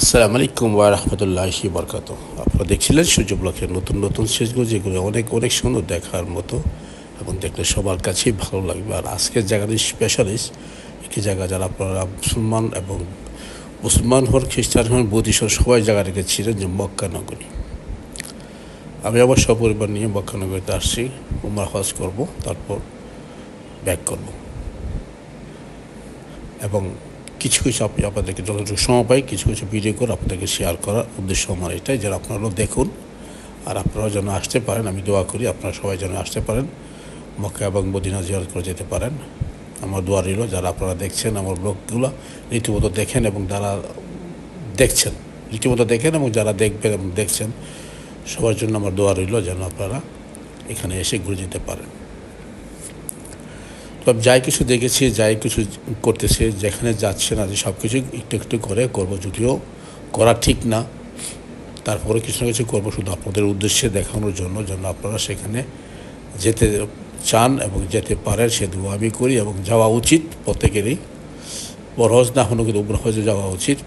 আসসালামু আলাইকুম ওয়া রাহমাতুল্লাহি বরকাত আপনারা দেখছিলেন সূর্য ব্লকের নতুন নতুন শেষগুলো, যেগুলো অনেক অনেক সুন্দর দেখার মতো এবং দেখলে সবার কাছেই ভালো লাগবে। আর আজকের জায়গাটি স্পেশালিস্ট একটি জায়গা যারা আপনারা মুসলমান এবং মুসলমান হন, খ্রিস্টান হন বৌদ্ধ সবাই জায়গাটাকে ছিলেন যে মক্কা নগরী। আমি আবার সপরিবার নিয়ে মক্কা নগরীতে আসছি, উমরা হজ করব, তারপর ব্যাক করব। এবং কিছু কিছু আপনি আপনাদেরকে যতটুকু সময় পাই কিছু কিছু ভিডিও করে আপনাদেরকে শেয়ার করার উদ্দেশ্য আমার এটাই, যেন আপনারাও দেখুন আর আপনারাও যেন আসতে পারেন। আমি দোয়া করি আপনারা সবাই যেন আসতে পারেন, মক্কা এবং মদিনা জিয়ারত করে যেতে পারেন। আমার দোয়া রইল, যারা আপনারা দেখছেন আমার ব্লগগুলো, রীতিমতো দেখেন এবং যারা দেখছেন, রীতিমতো দেখেন এবং যারা দেখবেন এবং দেখছেন, সবার জন্য আমার দোয়া রইল যেন আপনারা এখানে এসে ঘুরে যেতে পারেন। তবে যাই কিছু দেখেছি, যাই কিছু করতেছে, যেখানে যাচ্ছে না, যে সব কিছু একটু একটু করে করব, যদিও করা ঠিক না। তারপরে কিছু না কিছু করব, শুধু আপনাদের উদ্দেশ্যে দেখানোর জন্য, যেন আপনারা সেখানে যেতে চান এবং যেতে পারেন, সে দু আমি করি এবং যাওয়া উচিত প্রত্যেকেরই। বড় হজ না হলেও কিন্তু উগ্র হজে যাওয়া উচিত।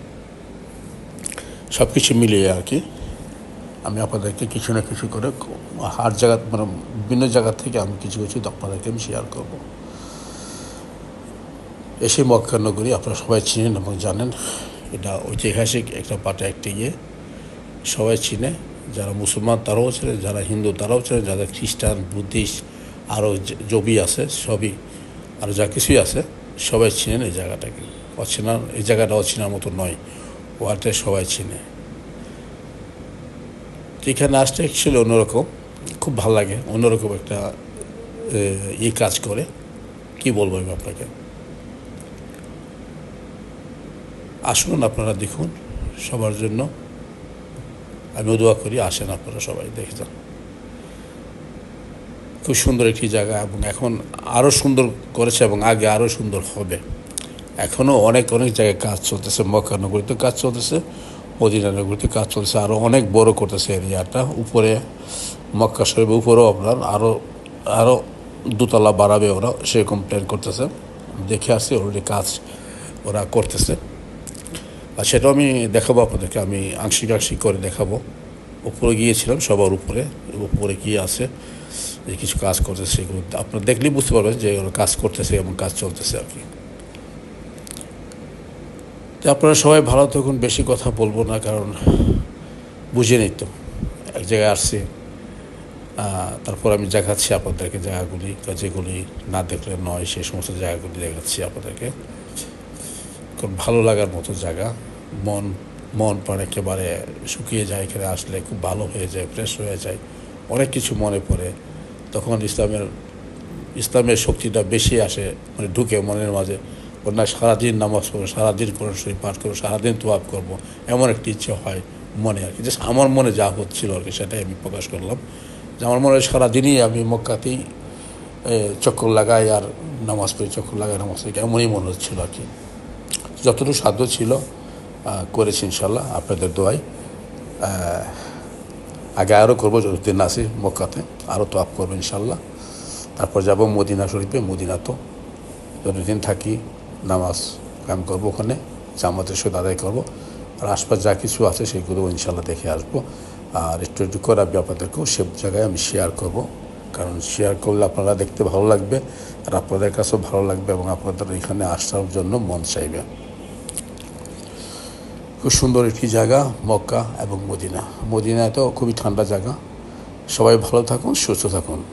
সব কিছু মিলিয়ে আর কি। আমি আপনাদেরকে কিছু না কিছু করে হার জায়গা মানে বিভিন্ন জায়গা থেকে আমি কিছু কিছু আপনাদেরকে আমি শেয়ার করব। এসে মক্কা নগরী আপনারা সবাই চিনেন এবং জানেন। এটা ঐতিহাসিক একটা পাটা একটি ইয়ে। সবাই চিনে। যারা মুসলমান তারাও ছিলেন যারা হিন্দু তারাও ছিলেন যারা খ্রিস্টান, বুদ্ধিস্ট আরও জবি আছে, সবই আর যা কিছুই আছে, সবাই চিনেন এই জায়গাটাকে। অচেনা, এই জায়গাটা অচেনার মতো নয়, ওয়ার্ল্ডে সবাই চিনে। এখানে আসতে ছিল অন্যরকম, খুব ভালো লাগে, অন্যরকম একটা ই কাজ করে। কি বলব আমি আপনাকে? আসুন আপনারা দেখুন সবার জন্য। আমি দোয়া করি, আসেন আপনারা সবাই, দেখে যান। খুব সুন্দর একটি জায়গা এবং এখন আরও সুন্দর করেছে এবং আগে আরও সুন্দর হবে। এখনও অনেক অনেক জায়গায় কাজ চলতেছে মক্কানগরীতে কাজ চলতেছে মদিনানগরীতে কাজ চলতেছে আরও অনেক বড় করতেছে এরিয়াটা। উপরে মক্কা শরীফ উপরেও আপনার আরও আরও দুতলা বাড়াবে ওরা, সেরকম প্ল্যান করতেছে। দেখে আসছি অলরেডি কাজ ওরা করতেছে। আর সেটাও আমি দেখাবো আপনাদেরকে, আমি আংশিক আংশিক করে দেখাবো। উপরে গিয়েছিলাম সবার উপরে উপরে কি আছে যে কিছু কাজ করতেছে সেগুলো। আপনারা দেখলেই বুঝতে পারবেন যে ওরা কাজ করতেছে এবং কাজ চলতেছে আর কি। আপনারা সবাই ভালো থাকুন, বেশি কথা বলব না, কারণ বুঝে নিই তো। এক জায়গায় আসছি তারপর আমি দেখাচ্ছি আপনাদেরকে জায়গাগুলি, যেগুলি না দেখলে নয়, সেই সমস্ত জায়গাগুলি দেখাচ্ছি আপনাদেরকে। খুব ভালো লাগার মতো জায়গা। মন মন প্রাণ একেবারে শুকিয়ে যায়, এখানে আসলে খুব ভালো হয়ে যায় ফ্রেশ হয়ে যায়। অনেক কিছু মনে পড়ে। তখন ইসলামের ইসলামের শক্তিটা বেশি আসে মানে ঢুকে মনের মাঝে। না সারাদিন নামাজ করব সারাদিন কোরআন শরীফ পাঠ করব, সারাদিন তোয়াব করব, এমন একটি ইচ্ছে হয় মনে আর কি। যে আমার মনে যা হচ্ছিল আর কি, সেটাই আমি প্রকাশ করলাম। যে আমার মনে হয় সারাদিনই আমি মক্কাতেই চক্কর লাগাই আর নামাজ পড়ি, চক্কর লাগাই, নামাজ পড়ি, এমনই মনে হচ্ছিল আর কি। যতটুকু সাধ্য ছিল করেছি ইনশাল্লাহ আপনাদের দোয়াই আগে আরও করব যতদিন আসি মক্কাতে আরও তো আপ করব ইনশাল্লাহ তারপর যাব মদিনা শরীফে মদিনা তো যতদিন থাকি নামাজ কাম করব ওখানে, জামাতের সাথে আদায় করব। আর আশপাশ যা কিছু আছে সেগুলো ইনশাল্লাহ দেখে আসব। আর একটু একটু করে আমি আপনাদেরকেও সব জায়গায় আমি শেয়ার করব। কারণ শেয়ার করলে আপনারা দেখতে ভালো লাগবে, আর আপনাদের কাছেও ভালো লাগবে এবং আপনাদের এখানে আসার জন্য মন চাইবে। খুব সুন্দর একটি জায়গা, মক্কা এবং মদিনা। মদিনা তো খুবই ঠান্ডা জায়গা। সবাই ভালো থাকুন, সুস্থ থাকুন।